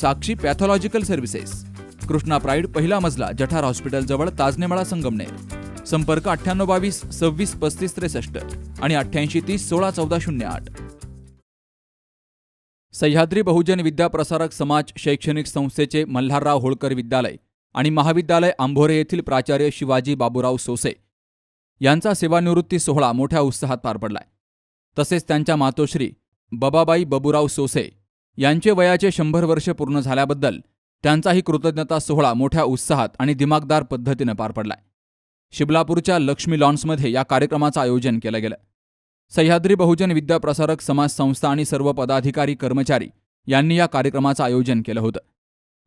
Sakshi pathological services. Krishna pride पहिला मजला जठार hospital जवळ ताजनेमाळा संगमनेर. संपर्क अठ्ठ्याण्णव बावीस सव्वीस पस्तीस त्रेसष्ट आणि अठ्ठ्याऐंशी तीस सोळा चौदा शून्य आठ. सह्याद्री बहुजन विद्या प्रसारक समाज शैक्षणिक संस्थेचे मल्हारराव होळकर विद्यालय आणि महाविद्यालय आंभोरे येथील प्राचार्य शिवाजी बाबूराव सोसे यांचा सेवानिवृत्ती सोहळा मोठ्या उत्साहात पार पडलाय. तसेच त्यांच्या मातोश्री बबाबाई बबूराव सोसे यांचे वयाचे शंभर वर्ष पूर्ण झाल्याबद्दल त्यांचाही कृतज्ञता सोहळा मोठ्या उत्साहात आणि दिमागदार पद्धतीनं पार पडलाय. शिबलापूरच्या लक्ष्मी लॉन्समध्ये या कार्यक्रमाचं आयोजन केलं गेलं. सह्याद्री बहुजन विद्या प्रसारक समाज संस्था आणि सर्व पदाधिकारी कर्मचारी यांनी या कार्यक्रमाचं आयोजन केलं होतं.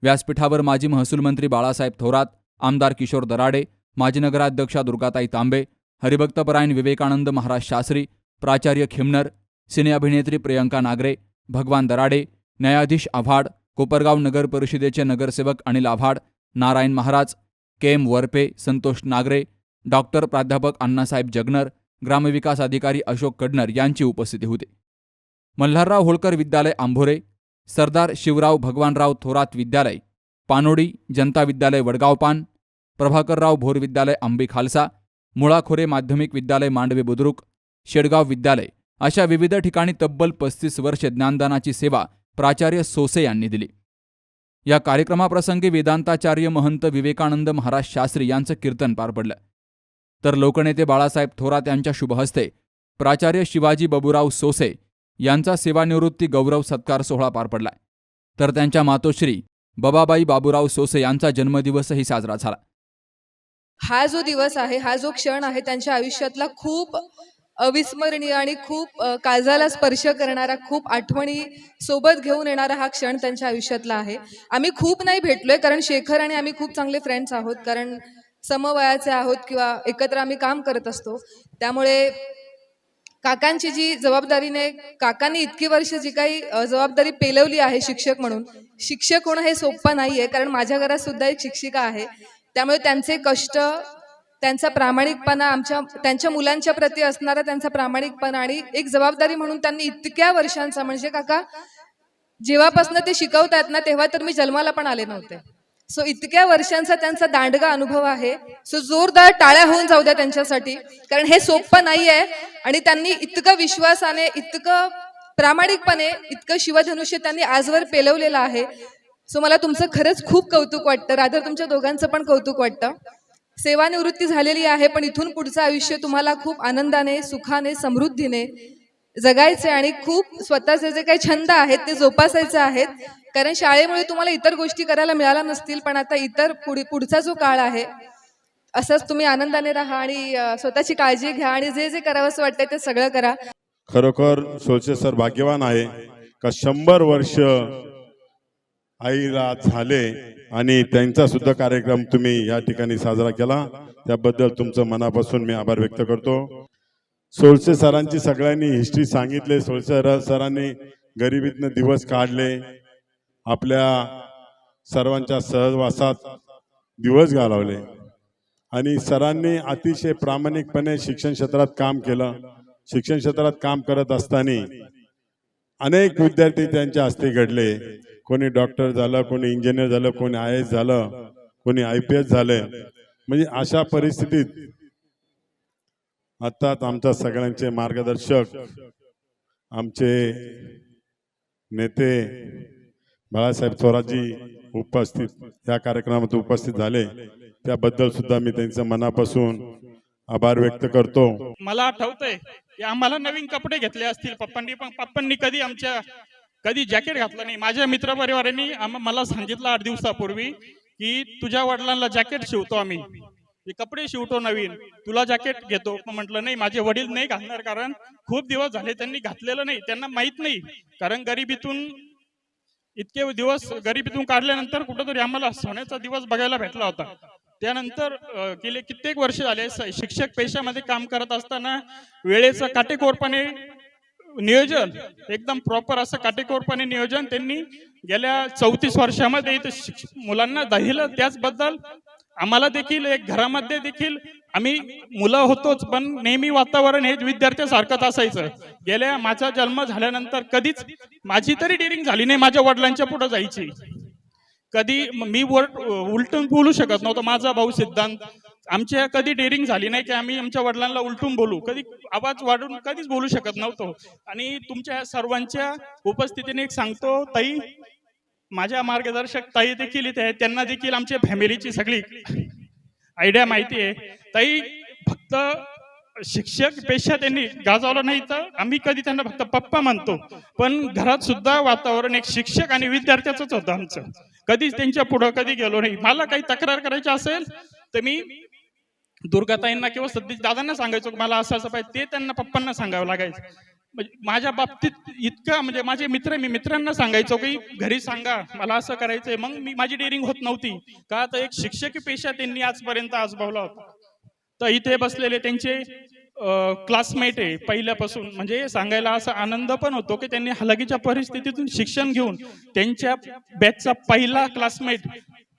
व्यासपीठावर माजी महसूल मंत्री बाळासाहेब थोरात आमदार किशोर दराडे माजी नगराध्यक्षा दुर्गाताई तांबे हरिभक्तपरायण विवेकानंद महाराज शास्त्री प्राचार्य खिमनर सिने अभिनेत्री प्रियंका नागरे भगवान दराडे न्यायाधीश आव्हाड कोपरगाव नगर परिषदेचे नगरसेवक Anil Avhad Narayan Maharaj K M Varpe Santosh Nagare doctor प्राध्यापक अण्णासाहेब जगनर ग्रामविकास अधिकारी अशोक कडनर यांची उपस्थिती होती. मल्हारराव होळकर विद्यालय आंभोरे सरदार शिवराव भगवानराव थोरात विद्यालय पानोडी जनता विद्यालय वडगावपान प्रभाकरराव भोर विद्यालय आंबी खालसा मुळाखोरे माध्यमिक विद्यालय मांडवे बुद्रुक शेडगाव विद्यालय अशा विविध ठिकाणी तब्बल पस्तीस वर्षे ज्ञानदानाची सेवा प्राचार्य सोसे यांनी दिली. या कार्यक्रमाप्रसंगी वेदांताचार्य महंत विवेकानंद महाराज शास्त्री यांचं कीर्तन पार पडलं. तर लोकनेते बाळासाहेब थोरात यांच्या शुभहस्ते प्राचार्य शिवाजी बबुराव सोसे यांचा सेवानिवृत्ती गौरव सत्कार सोहळा पार पडलाय तर त्यांच्या मातोश्री बबाबाई बाबुराव सोसे यांचा जन्मदिवसही साजरा झाला. हा जो दिवस आहे हा जो क्षण आहे त्यांच्या आयुष्यातला खूप अविस्मरणीय आणि खूप काळजाला स्पर्श करणारा खूप आठवणी सोबत घेऊन येणारा हा क्षण त्यांच्या आयुष्यातला आहे. आम्ही खूप नाही भेटलोय कारण शेखर आणि आम्ही खूप चांगले फ्रेंड्स आहोत कारण समवयाचे आहोत किंवा एकत्र आम्ही काम करत असतो. त्यामुळे काकांची जी जबाबदारीने काकांनी इतकी वर्ष जी काही जबाबदारी पेलवली आहे शिक्षक म्हणून शिक्षक होणं हे सोपं नाहीये कारण माझ्या घरात सुद्धा एक शिक्षिका आहे. त्यामुळे त्यांचे कष्ट त्यांचा प्रामाणिकपणा आमच्या त्यांच्या मुलांच्या प्रती असणारा त्यांचा प्रामाणिकपणा आणि एक जबाबदारी म्हणून त्यांनी इतक्या वर्षांचा म्हणजे काका जेव्हापासून ते शिकवतात ना तेव्हा तर मी जन्माला पण आले नव्हते. सो इतक्या वर्षांचा त्यांचा दांडगा अनुभव आहे. सो जोरदार टाळ्या होऊन जाऊ द्या त्यांच्यासाठी. कारण हे सोपं नाही आहे आणि त्यांनी इतकं विश्वासाने इतकं प्रामाणिकपणे इतकं शिवधनुष्य त्यांनी आजवर पेलवलेलं आहे. सो मला तुमचं खरंच खूप कौतुक वाटतं. रादर तुमच्या दोघांचं पण कौतुक वाटतं. सेवानिवृत्ती झालेली आहे पण इथून पुढचं आयुष्य तुम्हाला खूप आनंदाने सुखाने समृद्धीने जगायचे आणि खूप स्वतःचे जे काही छंद आहेत ते जोपासायचे आहेत. कारण शाळेमुळे तुम्हाला इतर गोष्टी करायला मिळाल्या नसतील पण आता इतर पुढे पुढचा जो काळ आहे असंच तुम्ही आनंदाने राहा आणि स्वतःची काळजी घ्या आणि जे जे करावंसं वाटतंय ते सगळं करा. खरोखर सोळसे सर भाग्यवान आहे का शंभर वर्ष आईला झाले आणि त्यांचा सुद्धा कार्यक्रम तुम्ही या ठिकाणी साजरा केला. त्याबद्दल तुमचं मनापासून मी आभार व्यक्त करतो. सोळसे सरांची सगळ्यांनी हिस्ट्री सांगितले. सोळसे सरांनी गरिबीतनं दिवस काढले. आपल्या सर्वांच्या सहवासात दिवस घालवले. आणि सरांनी अतिशय प्रामाणिकपणे शिक्षण क्षेत्रात काम केलं. शिक्षण क्षेत्रात काम करत असताना अनेक विद्यार्थी त्यांच्या हस्ते घडले. कोणी डॉक्टर झालं कोणी इंजिनियर झालं कोणी आय एस झालं कोणी आय पी एस झालं. म्हणजे अशा परिस्थितीत आत्ताच आमच्या सगळ्यांचे मार्गदर्शक आमचे नेते बाळासाहेब थोराजी उपस्थित या कार्यक्रमात उपस्थित झाले. त्याबद्दल सुद्धा मी त्यांचं मनापासून आभार व्यक्त करतो. मला आठवतंय आम्हाला नवीन कपडे घेतले असतील. पप्पांनी पण पप्पांनी कधी आमच्या कधी जॅकेट घातलं नाही. माझ्या मित्रपरिवारांनी मला सांगितलं आठ दिवसापूर्वी की तुझ्या वडिलांना जॅकेट शिवतो आम्ही. हे कपडे शिवतो नवीन. तुला जॅकेट घेतो. म्हटलं नाही माझे वडील नाही घालणार कारण खूप दिवस झाले त्यांनी घातलेलं नाही. त्यांना माहीत नाही. कारण गरिबीतून इतके दिवस गरिबीतून काढल्यानंतर कुठंतरी आम्हाला सोन्याचा दिवस बघायला भेटला होता. त्यानंतर गेले कित्येक वर्ष झाले स- शिक्षक पेशामध्ये काम करत असताना वेळेचं काटेकोरपणे नियोजन एकदम प्रॉपर असं काटेकोरपणे नियोजन त्यांनी गेल्या चौतीस वर्षामध्ये शिक्ष- मुलांना दाहिलं त्याचबद्दल आम्हाला देखील एक घरामध्ये देखील आम्ही मुलं होतोच पण नेहमी वातावरण हे विद्यार्थ्यासारखंच असायचं. गेल्या माझा जन्म झाल्यानंतर कधीच माझी तरी डिरिंग झाली नाही माझ्या वडिलांच्या पुढे जायची. कधी मी वर उलटून बोलू शकत नव्हतो. माझा भाऊ सिद्धांत आमच्या कधी डेअरिंग झाली नाही की आम्ही आमच्या वडिलांना उलटून बोलू. कधी आवाज वाढून कधीच बोलू शकत नव्हतो. आणि तुमच्या सर्वांच्या उपस्थितीने एक सांगतो ताई माझ्या मार्गदर्शक ताई देखील इथे आहेत. त्यांना देखील आमच्या फॅमिलीची सगळी आयडिया माहिती आहे. ताई फक्त शिक्षक पेशा त्यांनी गाजवलं नाही तर आम्ही कधी त्यांना फक्त पप्पा म्हणतो. पण घरात सुद्धा वातावरण एक शिक्षक आणि विद्यार्थ्याच होतं आमचं. कधीच त्यांच्या पुढं कधी गेलो नाही. मला काही तक्रार करायची असेल तर मी दुर्गाताईंना किंवा सध्या दादांना सांगायचो मला असं असं पाहिजे. ते त्यांना पप्पांना सांगावं लागायचं. म्हणजे माझ्या बाबतीत इतकं म्हणजे माझे मित्र मी मित्रांना सांगायचो की घरी सांगा मला असं करायचंय. मग मी माझी डेअरिंग होत नव्हती. का तर एक शिक्षकी पेशा त्यांनी आजपर्यंत आजमावला होता. तर इथे बसलेले त्यांचे क्लासमेट आहे पहिल्यापासून. म्हणजे सांगायला असा आनंद पण होतो की त्यांनी हलगीच्या परिस्थितीतून शिक्षण घेऊन त्यांच्या बॅचचा पहिला क्लासमेट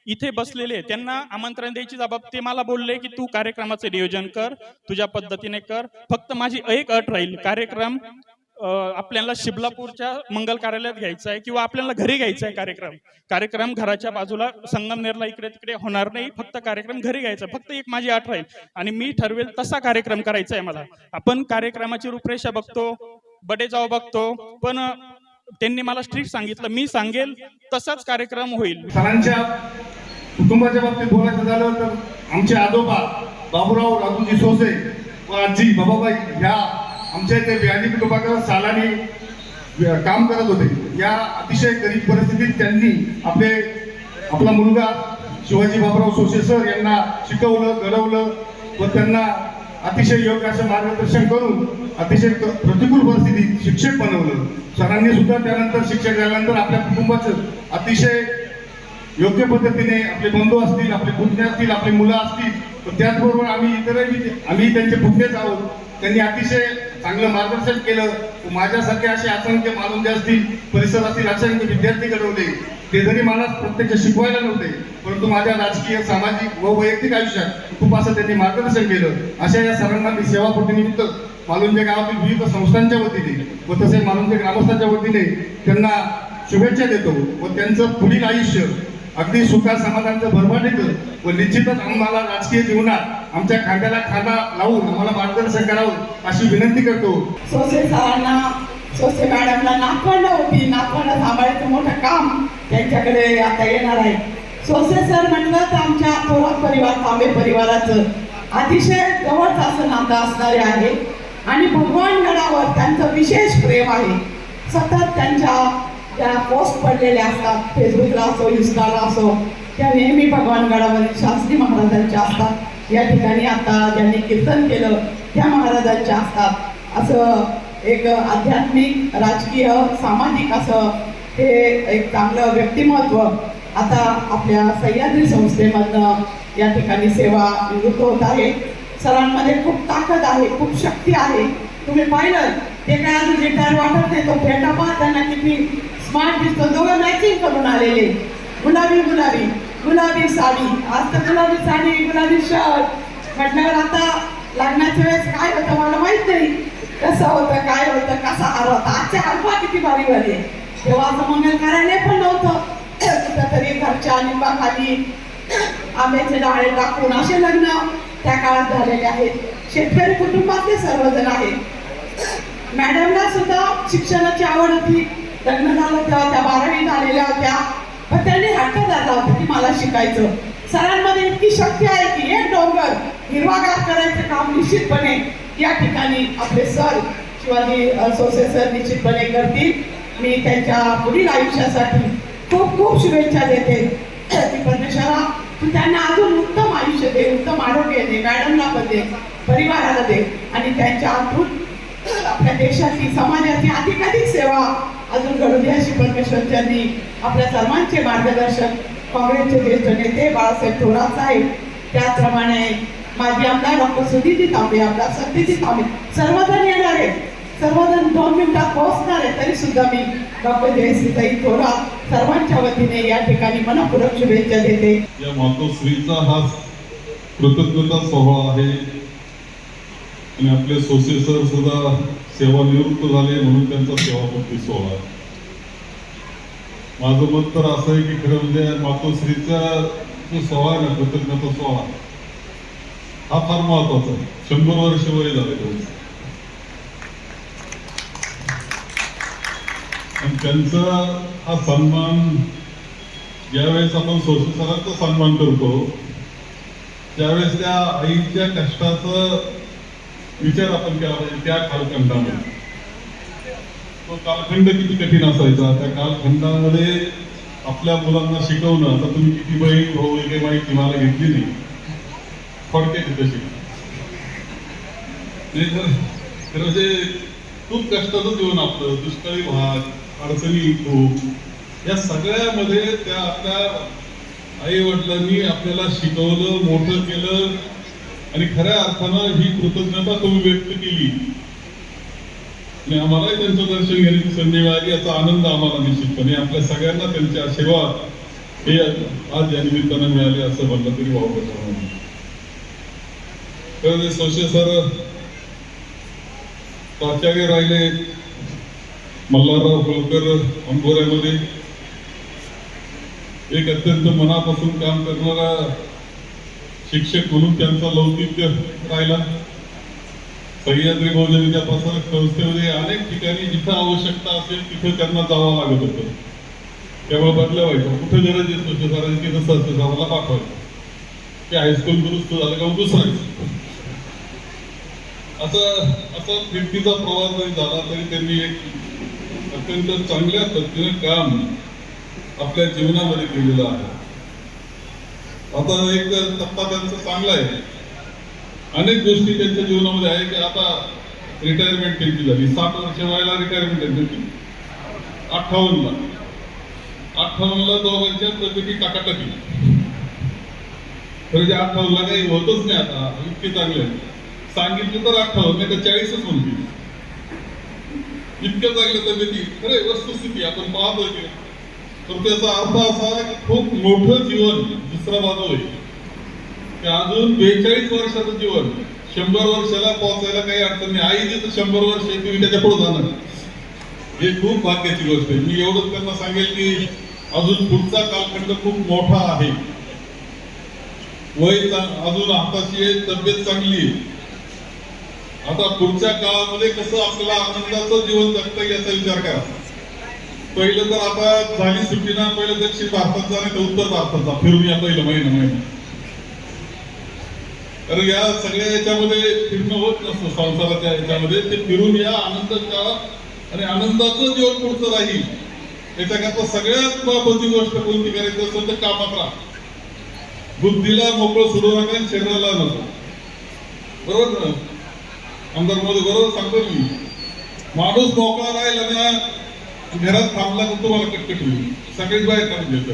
इथे बसलेले त्यांना आमंत्रण द्यायची जबाब ते मला बोलले की तू कार्यक्रमाचे नियोजन कर तुझ्या पद्धतीने कर. फक्त माझी एक अट राहील कार्यक्रम आपल्याला शिबलापूरच्या मंगल कार्यालयात घ्यायचा आहे किंवा आपल्याला घरी घ्यायचा आहे कार्यक्रम. कार्यक्रम घराच्या बाजूला संगमनेरला इकडे तिकडे होणार नाही. फक्त कार्यक्रम घरी घ्यायचा फक्त एक माझी आठ राहील आणि मी ठरवेल तसा कार्यक्रम करायचा आहे मला. आपण कार्यक्रमाची रूपरेषा बघतो बडेजाव बघतो पण त्यांनी मला स्ट्रिक्ट सांगितलं मी सांगेल तसाच कार्यक्रम होईल. सरांच्या कुटुंबाच्या बाबतीत बोलायचं झालं तर आमचे आजोबा बाबूराव राजूजी सोसे व आजी बाबाबाई ह्या आमच्या इथे व्याधी कुटुंबाकडे सालानी काम करत होते. या अतिशय गरीब परिस्थितीत त्यांनी आपले आपला मुलगा शिवाजी बाबराव सोसे सर यांना शिकवलं घडवलं व त्यांना अतिशय योग्य असं मार्गदर्शन करून अतिशय प्रतिकूल परिस्थितीत शिक्षक बनवलं. सरांनी सुद्धा त्यानंतर शिक्षक झाल्यानंतर आपल्या कुटुंबाचं अतिशय योग्य पद्धतीने आपले बंधू असतील आपले पुतणे असतील आपली मुलं असतील पण त्याचबरोबर आम्ही इतरही आम्ही त्यांचे पुतणेच आहोत. त्यांनी अतिशय चांगलं मार्गदर्शन केलं माझ्यासारखे असे असंख्य मानुंदे असतील परिसरातील असंख्य विद्यार्थी घडवले. ते जरी मला प्रत्यक्ष शिकवायला नव्हते परंतु माझ्या राजकीय सामाजिक व वैयक्तिक आयुष्यात खूप असं त्यांनी मार्गदर्शन केलं. अशा या सर्वांना मी सेवाकृतीनिमित्त मालुंजे गावातील विविध संस्थांच्या वतीने व तसे मालुंजे ग्रामस्थांच्या वतीने त्यांना शुभेच्छा देतो व त्यांचं पुढील आयुष्य अगदी सुखा समाधानचं भरभराटीचं व निश्चितच आम्हाला राजकीय जीवनात आमच्या खांद्याला खांदा लावून आम्हाला मार्गदर्शन करावं अशी विनंती करतो. सोसे सरांना सोसे मॅडमला नातवंड होती नातवंड सांभाळायचं मोठं काम त्यांच्याकडे आता येणार आहे. सोसे सर म्हटलं तर आमच्या थोरात परिवार तांबे परिवाराचं अतिशय जवळच असं नातं असणारे आहे. आणि भगवान गडावर त्यांचं विशेष प्रेम आहे. सतत त्यांच्या त्या पोस्ट पडलेल्या असतात फेसबुकला असो इन्स्टाला असो त्या नेहमी भगवान गडावर शास्त्री महाराजांच्या असतात. या ठिकाणी आता ज्यांनी कीर्तन केलं त्या महाराजांच्या असतात असं एक आध्यात्मिक राजकीय सामाजिक असं हे एक चांगलं व्यक्तिमत्व आता आपल्या सह्याद्री संस्थेमधनं या ठिकाणी सेवा निवृत्त होत आहे. सरांमध्ये खूप ताकद आहे खूप शक्ती आहे. तुम्ही पाहिलं ते काय अजून रिटायर वाटत नाही तो फेटा पाहताना किती स्मार्ट दिसतो. दोघं मॅचिंग करून आलेले. गुलाबी गुलाबी. गुलाबी साडी. आज तर गुलाबी साडी गुलाबी शर्ट म्हटल्यावर आता लग्नाच्या वेळेस काय होतं मला माहीत नाही. कसं होतं काय होतं कसा हार होता. आजच्या हारपा किती भारी भारी आहे तेव्हा मंगल कार्यालय पण नव्हतं. कुठंतरी घरच्या लिंबाखाली आंब्याचे डाळे टाकून असे लग्न त्या काळात झालेले आहेत. शेतकरी कुटुंबातले सर्वजण आहेत. मॅडमला सुद्धा शिक्षणाची आवड होती. लग्न झालं तेव्हा त्या बारावीत आलेल्या होत्या. पण त्यांनी हट्ट धरला होता की मला शिकायचं. सरांमध्ये इतकी शक्ती आहे की एक डोंगर हिरवागार करायचं काम निश्चितपणे या ठिकाणी आपले सर शिवाजी सोसे सर निश्चितपणे करतील. मी त्यांच्या पुढील आयुष्यासाठी खूप खूप शुभेच्छा देते. की परमेश्वरा तू त्यांना अजून उत्तम आयुष्य दे उत्तम आरोग्य दे मॅडमला पण दे परिवाराला दे आणि त्यांच्या आतून आपल्या देशाची समाजाची अधिकाधिक सेवा अजून घडून या अशी परमेश्वर यांनी आपल्या सर्वांचे मार्गदर्शक काँग्रेसचे ज्येष्ठ नेते बाळासाहेब थोरात साहेब. त्याचप्रमाणे माजी आमदार डॉक्टर सुधीजी तांबे आमदार सत्यजी तांबे. सर्वजण येणार आहेत. सर्वजण दोन मिनिटात पोहोचणार आहे तरी सुद्धा मी डॉक्टर जयश्रीताई थोरात सर्वांच्या वतीने या ठिकाणी मनपूर्वक शुभेच्छा देते. या मातोश्रीचा हा कृतज्ञता सोहळा आहे. आणि आपले सोसे सर सुद्धा सेवानिवृत्त झाले म्हणून त्यांचा सेवामुक्ती सोहळा माझं मत तर असं आहे की खरं म्हणजे मातोश्रीचा जो सोहळा आहे ना कृतज्ञता सोहळा हा फार महत्त्वाचा आहे. शंभर वर्ष वय झाले त्यांचं. आणि त्यांचा हा सन्मान ज्यावेळेस आपण सोशल सरांचा सन्मान करतो त्यावेळेस त्या आईच्या कष्टाचं विचार आपण केला पाहिजे त्या कालखंडामध्ये. तो कालखंड किती कठीण असायचा त्या कालखंडामध्ये आपल्या मुलांना शिकवणं आता तुम्ही किती बहीण भाऊ वगैरे माहिती मला घेतली नाही. फडके तिथे नाही तर म्हणजे खूप कष्टाचं जीवन आपलं दुष्काळी भाग अडचणी खूप. या सगळ्यामध्ये त्या आपल्या आई वडिलांनी आपल्याला शिकवलं मोठं केलं आणि खऱ्या अर्थानं ही कृतज्ञता तुम्ही व्यक्त केली. आणि आम्हालाही त्यांचं दर्शन घेण्याची संधी मिळाली याचा आनंद आम्हाला निश्चितपणे. आपल्या सगळ्यांना त्यांचे आशीर्वाद हे आज या निमित्तानं मिळाले असं म्हणलं तरी वावगं ठरणार सोशे सर प्राचार्य राहिले मल्हारराव होळकर अंबोऱ्यामध्ये. एक अत्यंत मनापासून काम करणारा शिक्षक म्हणून त्यांचा लौकिक राहिला. सह्याद्री बहुजन विद्या प्रसारक संस्थेमध्ये अनेक ठिकाणी जिथं आवश्यकता असेल तिथं त्यांना जावं लागत होतं. त्यामुळे बदल्या व्हायचं. कुठं गरज आहे स्वच्छ करायची की तसं असतं आम्हाला पाठवायचं? ते हायस्कूल दुरुस्त झालं का दुसरायचं असं असा फिरतीचा प्रवास जरी झाला तरी त्यांनी एक अत्यंत चांगल्या पद्धतीनं काम आपल्या जीवनामध्ये केलेलं आहे. आता एक टप्पा त्यांचा चांगला आहे. अनेक गोष्टी त्यांच्या जीवनामध्ये आहे की आता रिटायरमेंट त्यांची झाली. साठ वर्ष व्हायला रिटायरमेंट त्यांची. अठ्ठावन्नला. अठ्ठावन्नला दोघांच्या प्रगती टाकाटाकी. म्हणजे अठ्ठावन्नला काही होतच नाही आता. इतके चांगले सांगितलं तर अठ्ठावन्न नाही तर चाळीसच म्हणतील इतक्या चांगल्या तब्येती. खरे वस्तुस्थिती. आपण पाहतोय तर त्याचा अर्थ असा की खूप मोठं जीवन दुसरा बाजू आहे की अजून बेचाळीस वर्षाचं जीवन. शंभर वर्षाला पोहोचायला काही अडचण नाही. आई जिथं शंभर वर्ष आहे तुम्ही त्याच्या पुढे जाणार. हे खूप भाग्याची गोष्ट आहे. मी एवढंच त्यांना सांगेल की अजून पुढचा कालखंड खूप मोठा आहे. वय अजून हाताशी आहे तब्येत चांगली आहे. आता पुढच्या काळामध्ये कसं आपल्याला आनंदाचं जीवन जगता येईल याचा विचार करा. पहिलं तर आता झाली सुट्टी ना पहिलं दक्षिण भारताचा आणि तर उत्तर भारताचा फिरून या पहिलं महिना महिना. कारण या सगळ्या याच्यामध्ये फिरणं होत नसतं संसाराच्या याच्यामध्ये. ते फिरून या आनंद आणि आनंदाचं जीवन पुढचं राहील. याच्याकरता सगळ्यात महत्वाची गोष्ट कोणती करायची असेल तर कामात राहा. बुद्धीला मोकळं सोडू नका आणि शरीराला नको. बरोबर ना? आमदार मोदी बरोबर सांगतो मी. माणूस मोकळा राहिला ना घरात थांबला तर तुम्हाला कटकट होईल सगळीच बाहेर काढून घेत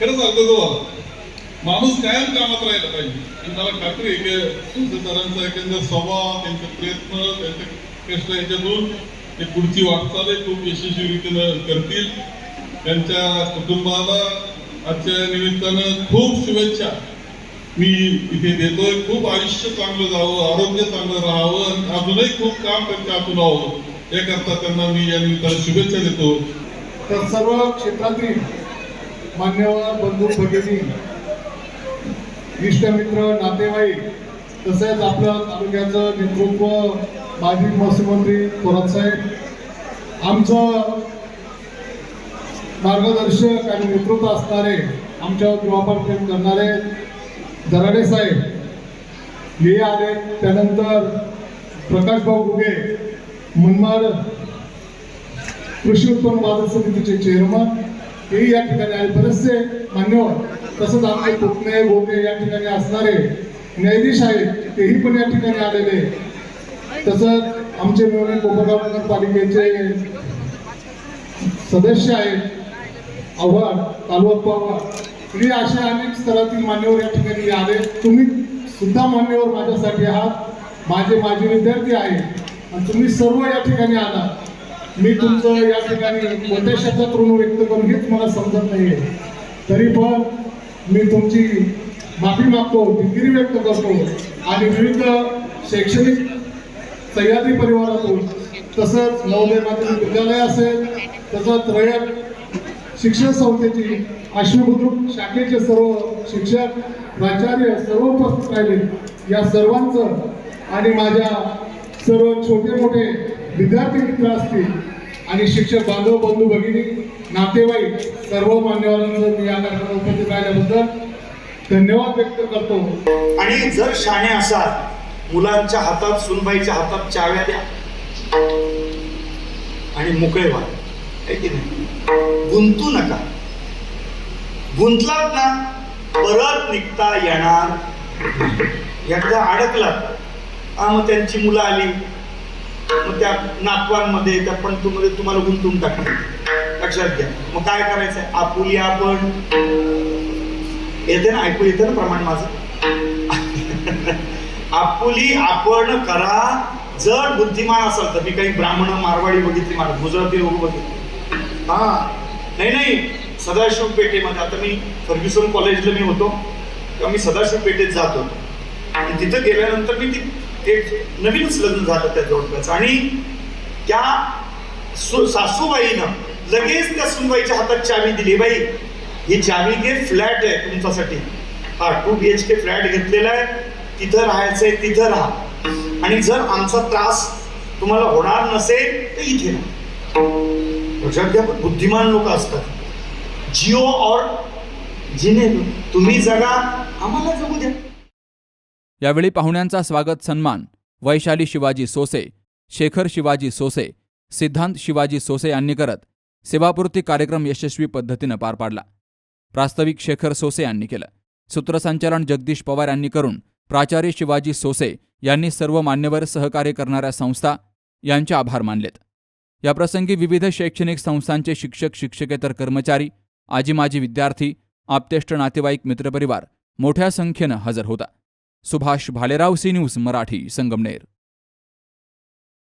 खरं सांगतो तुम्हाला माणूस कायम कामात राहिला पाहिजे. मला खात्री आहे की तुमच्या सरांचा एकंदर स्वभाव त्यांचे प्रयत्न त्यांचे कष्ट याच्यातून ते पुढची वाटचाल खूप यशस्वी रीतीनं करतील. त्यांच्या कुटुंबाला आजच्या निमित्तानं खूप शुभेच्छा. मी इथे देतोय. खूप आयुष्य चांगलं जावं आरोग्य चांगलं राहावं आणि अजूनही खूप काम त्यांच्या हातून व्हावं. याकरता त्यांना मी या निमित्तानं शुभेच्छा देतो. तर सर्व क्षेत्रातील मान्यवर बंधू भगिनी इष्टमित्र नातेवाईक तसेच आपल्या तालुक्याचं नेतृत्व माजी महसूलमंत्री थोरात साहेब आमचं मार्गदर्शक आणि नेतृत्व असणारे आमच्यावर प्रेम करणारे दराडे साहेब हे आले त्यानंतर प्रकाश भाऊ गुगे मनमाड कृषी उत्पन्न बाजार समितीचे चेअरमन हे या ठिकाणी आले बरेचसे मान्यवर तसंच आमचे पुतणे गोगे या ठिकाणी असणारे न्यायाधीश आहेत तेही पण या ठिकाणी आलेले तसंच आमचे मिळून कोपरगाव नगरपालिकेचे सदस्य आहेत. आव्हाड तालुका पवार मी असे अनेक स्तरातील मान्यवर या ठिकाणी आले. तुम्ही सुद्धा मान्यवर माझ्यासाठी आहात. माझे माझे विद्यार्थी आहेत. आणि तुम्ही सर्व या ठिकाणी आलात. मी तुमचं या ठिकाणी कोणत्या शब्दात ऋण व्यक्त करून हेच मला समजत नाही तरी पण मी तुमची माफी मागतो दिलगिरी व्यक्त करतो आणि विविध शैक्षणिक सह्याद्री परिवारातून तसंच नवोदय माध्यमिक विद्यालय असेल तसंच रयत शिक्षण संस्थेची अश्वबुद्रुक शाखेचे सर्व शिक्षक प्राचार्य सर्व उपस्थित राहिले. या सर्वांचं आणि माझ्या सर्व छोटे मोठे विद्यार्थी मित्र असतील आणि शिक्षक बांधव बंधू भगिनी नातेवाईक सर्व मान्यवरांचं मी या कार्यक्रमात उपस्थित राहिल्याबद्दल धन्यवाद व्यक्त करतो. आणि जर शाणे असाल मुलांच्या हातात सुनबाईच्या हातात चाव्या द्या. आणि मोकळे व्हा. की नाही? गुंतू नका. गुंतलात ना परत निघता येणार एकदा अडकलात. हा मग त्यांची मुलं आली. मग त्या नातवांमध्ये त्या पंतूमध्ये तुम्हाला गुंतवून टाकतील. लक्षात घ्या. मग काय करायचंय? आपुली आपण. येते ना ऐकू येते ना प्रमाण माझं? आपुली आपण करा. जर बुद्धिमान असाल तर. मी काही ब्राह्मण मारवाडी बघितली मला गुजराती लोक बघितली. हा नाही नाही. सदाशिव पेठेमध्ये आता मी फर्ग्युसन कॉलेजला मी होतो. तेव्हा मी सदाशिव पेठेत जात होतो. आणि तिथं गेल्यानंतर मी ती एक नवीनच लग्न झालं त्या जोडप्याचं आणि त्या सु- सासूबाईनं लगेच त्या सुनबाईच्या हातात चावी दिली. बाई ही चावी घे फ्लॅट आहे तुमच्यासाठी. हा two B H K flat घेतलेला आहे. तिथं राहायचंय तिथं राहा. आणि जर आमचा त्रास तुम्हाला होणार नसेल तर इथे राहा. लक्षात बुद्धिमान लोक असतात. जिओ और जिने तुम्ही जगा आम्हाला जगू द्या. यावेळी पाहुण्यांचा स्वागत सन्मान वैशाली शिवाजी सोसे शेखर शिवाजी सोसे सिद्धांत शिवाजी सोसे यांनी करत सेवापूर्ती कार्यक्रम यशस्वी पद्धतीनं पार पाडला. प्रास्ताविक शेखर सोसे यांनी केलं. सूत्रसंचालन जगदीश पवार यांनी करून प्राचार्य शिवाजी सोसे यांनी सर्व मान्यवर सहकार्य करणाऱ्या संस्था यांचे आभार मानलेत. याप्रसंगी विविध शैक्षणिक संस्थांचे शिक्षक शिक्षकेतर कर्मचारी आजी माजी विद्यार्थी आप्तेष्ट नातेवाईक मित्रपरिवार मोठ्या संख्येनं हजर होता. Subhash Bhalerao C News Marathi Sangamner.